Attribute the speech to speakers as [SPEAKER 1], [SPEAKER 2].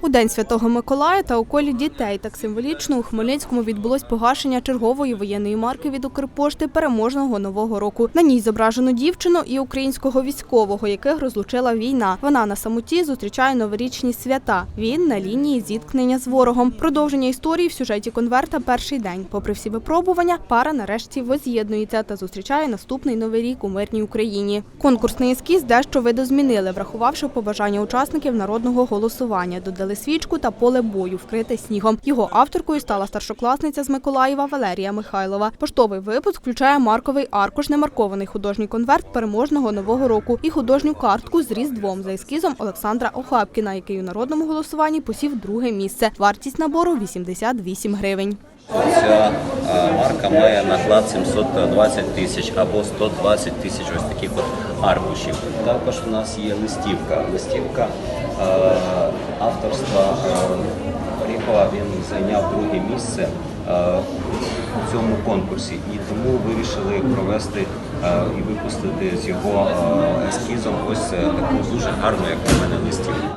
[SPEAKER 1] У День Святого Миколая та у колі дітей так символічно у Хмельницькому відбулось погашення чергової воєнної марки від Укрпошти переможного нового року. На ній зображено дівчину і українського військового, яких розлучила війна. Вона на самоті зустрічає новорічні свята. Він на лінії зіткнення з ворогом. Продовження історії в сюжеті конверта перший день. Попри всі випробування, пара нарешті воз'єднується та зустрічає наступний новий рік у мирній Україні. Конкурсний ескіз дещо видозмінили, врахувавши побажання учасників народного голосування. Додали свічку та поле бою, вкрите снігом. Його авторкою стала старшокласниця з Миколаєва Валерія Михайлова. Поштовий випуск включає марковий аркуш, немаркований художній конверт переможного нового року і художню картку з різдвом за ескізом Олександра Охапкіна, який у народному голосуванні посів друге місце. Вартість набору 88 гривень.
[SPEAKER 2] Ця е, марка має наклад 720 тисяч або 120 тисяч ось таких от аркушів. Також у нас є листівка. Листівка е, е, він зайняв друге місце е, у цьому конкурсі і тому вирішили провести е, і випустити з його е, ескізом ось таку дуже гарну, як на мене, листівку.